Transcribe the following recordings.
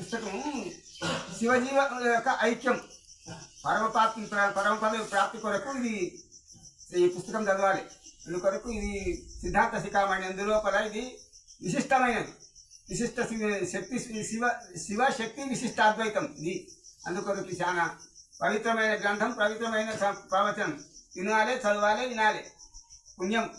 పుస్తకం శివజీవ యొక్క ఐక్యం. పరమపాప్తి పరమపద ప్రాప్తి కొరకు ఇది ఈ పుస్తకం చదవాలి. అందుకొరకు ఇది సిద్ధాంత శిఖామణి అందులోపల ఇది విశిష్టమైనది. విశిష్ట శివ- శక్తి శివ శివ శక్తి విశిష్టాద్వైతం ఇది. అందుకొరకు చాలా పవిత్రమైన గ్రంథం పవిత్రమైన ప్రవచనం. వినాలే చదవాలి వినాలి. పుణ్యం.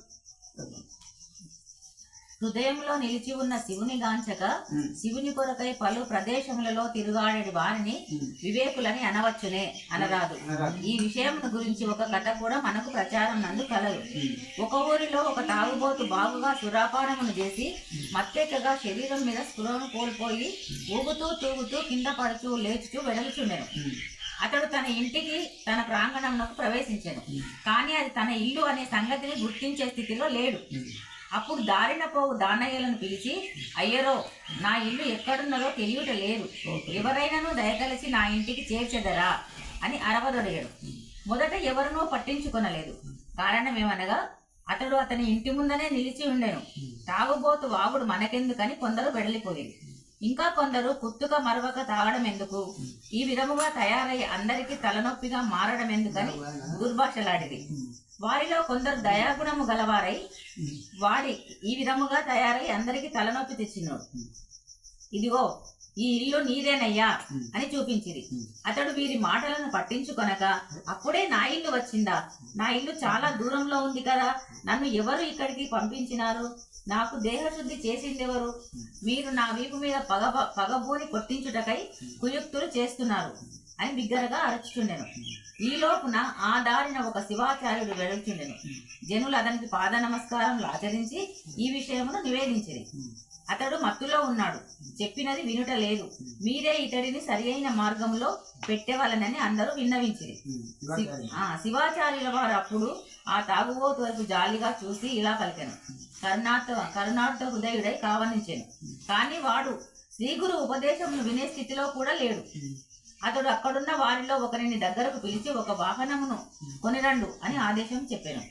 హృదయంలో నిలిచి ఉన్న శివుని గాంచక. శివుని కొరకై పలు ప్రదేశములలో తిరుగాడేది వారిని. వివేకులని అనవచ్చునే అనరాదు. ఈ విషయం గురించి ఒక కథ కూడా మనకు ప్రచారం నందు కలదు. ఒక ఊరిలో ఒక తాగుబోతు బాగుగా సురాపానమును చేసి మత్తెక్కగా శరీరం మీద స్పృహను కోల్పోయి ఊగుతూ తూగుతూ కింద పడుచూ లేచుచూ వెడలుచుండెను. అతడు తన ఇంటికి తన ప్రాంగణంలోకి ప్రవేశించాను. కానీ అది తన ఇల్లు అనే సంగతిని గుర్తించే స్థితిలో లేడు. అప్పుడు దారిన పోవు దానయ్యలను పిలిచి అయ్యరో నా ఇల్లు ఎక్కడున్నదో తెలియట లేదు. ఎవరైనాను దయతలసి నా ఇంటికి చేర్చెదరా? అని అరవదొడిగాడు. మొదట ఎవరినో పట్టించుకొనలేదు. కారణం ఏమనగా అతడు అతని ఇంటి ముందనే నిలిచి ఉండెను. తాగుబోతు వాగుడు మనకెందుకని కొందరు వెడలిపోయేది ఇంకా కొందరు కుత్తుక మరవక తాగడం ఎందుకు? ఈ విధముగా తయారై అందరికీ తలనొప్పిగా మారడం ఎందుకని దుర్భాషలాడిది వారిలో కొందరు దయాగుణము గలవారై వాడి ఈ విధముగా తయారై అందరికీ తలనొప్పి తెచ్చినాడు. ఇదిగో ఈ ఇల్లు నీదేనయ్యా అని చూపించింది అతడు వీరి మాటలను పట్టించుకొనక అప్పుడే నా ఇల్లు వచ్చిందా? నా ఇల్లు చాలా దూరంలో ఉంది కదా నన్ను ఎవరు ఇక్కడికి పంపించినారు? నాకు దేహశుద్ధి చేసిందెవరు? మీరు నా వీపు మీద పగ పగబూని కొట్టించుటకై కుయుక్తులు చేస్తున్నారు. అని బిగ్గరగా అరచుచుండెను. ఈ లోపున ఆ దారిన ఒక శివాచార్యుడు వెళుచుండెను జనులు అతనికి పాద నమస్కారములు ఆచరించి ఈ విషయమును నివేదించిరి. అతడు మత్తులో ఉన్నాడు. చెప్పినది వినుట లేదు మీరే ఇతడిని సరి అయిన మార్గంలో పెట్టేవాలనని అందరూ విన్నవించిరి. ఆ, శివాచార్యుల వారు అప్పుడు ఆ తాగుబోతు వరకు జాలిగా చూసి ఇలా పలికాను. కరుణార్థ కరుణార్థ హృదయుడై కావనించాను కానీ వాడు శ్రీగురు ఉపదేశమును వినే స్థితిలో కూడా లేడు. అతడు అక్కడున్న వారిలో ఒకరిని దగ్గరకు పిలిచి ఒక వాహనమును కొనిరండు అని ఆదేశం చెప్పాను.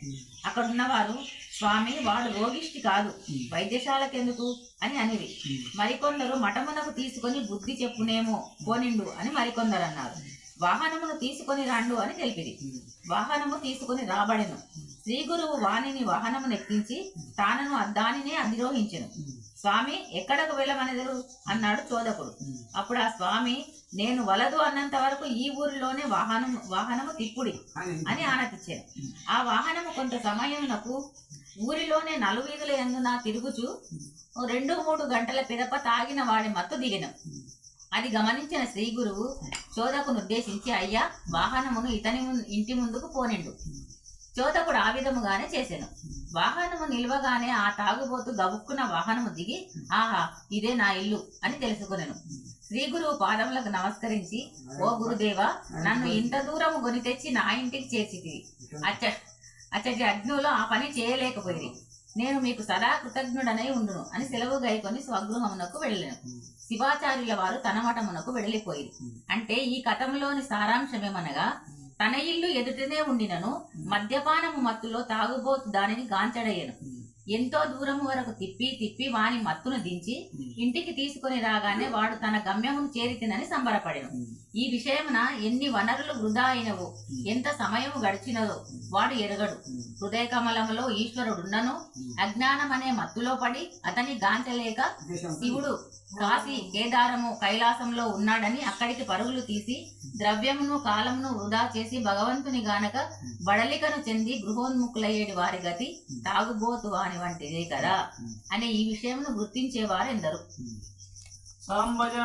అక్కడున్న వారు స్వామి వాడు రోగిష్టి కాదు వైద్యశాలకెందుకు? అని అనివి మరికొందరు మఠమునకు తీసుకొని బుద్ధి చెప్పునేమో పోనిండు అని మరికొందరు అన్నారు. వాహనమును తీసుకొని రాండు అని తెలిపింది వాహనము తీసుకొని రాబడెను శ్రీ గురువు వాణిని వాహనమును ఎక్కించి తానను దానినే అధిరోహించెను. స్వామి ఎక్కడకు వెళ్ళమనెదరు? అన్నాడు చోదకుడు. అప్పుడు ఆ స్వామి నేను వలదు అన్నంత వరకు ఈ ఊరిలోనే వాహనము వాహనము తిప్పుడి అని ఆనతిచ్చాను ఆ వాహనము కొంత సమయమునకు ఊరిలోనే నలువీధుల ఎందున తిరుగుచు రెండు మూడు గంటల పిదప తాగిన వాడి మత్తు దిగెను. అది గమనించిన శ్రీ గురువు చోదకును ఉద్దేశించి అయ్యా వాహనమును ఇతని ఇంటి ముందుకు పోనిండు. చోతకుడు ఆ విధముగానే చేసెను వాహనము నిల్వగానే ఆ తాగుబోతు గబుక్కున వాహనము దిగి ఆహా ఇదే నా ఇల్లు అని తెలుసుకొనెను. శ్రీ గురువు పాదములకు నమస్కరించి ఓ గురుదేవ నన్ను ఇంత దూరము కొని తెచ్చి నా ఇంటికి చేసితివి అచ్చ అచ్చటి అగ్నులు ఆ పని చేయలేకపోయింది నేను మీకు సదా కృతజ్ఞుడనై ఉండును అని సెలవు గైకొని స్వగృహమునకు వెళ్ళాను. శివాచార్యుల వారు తన మఠమునకు వెళ్ళిపోయి అంటే ఈ కథంలోని సారాంశమేమనగా తన ఇల్లు ఎదుటనే ఉండినను మద్యపానము మత్తులో తాగుబోతు దానిని గాంచడయ్యను. ఎంతో దూరము వరకు తిప్పి తిప్పి వాని మత్తును దించి ఇంటికి తీసుకొని రాగానే వాడు తన గమ్యమును చేరితినని సంబరపడెను. ఈ విషయమున ఎన్ని వనరులు వృధా అయినవో ఎంత సమయము గడిచినదో వాడు ఎరగడు. హృదయ కమలములో ఈశ్వరుడున్నను. అజ్ఞానం అనే మత్తులో పడి అతని గాంచలేక శివుడు కాశీ కేదారము కైలాసంలో ఉన్నాడని అక్కడికి పరుగులు తీసి ద్రవ్యమును కాలమును వృధా చేసి భగవంతుని గానక బడలికను చెంది గృహోన్ముఖులయ్యేటి వారి గతి తాగుబోతు వాని వంటిదే కదా అనే ఈ విషయమును గుర్తించేవారెందరు సాంబజ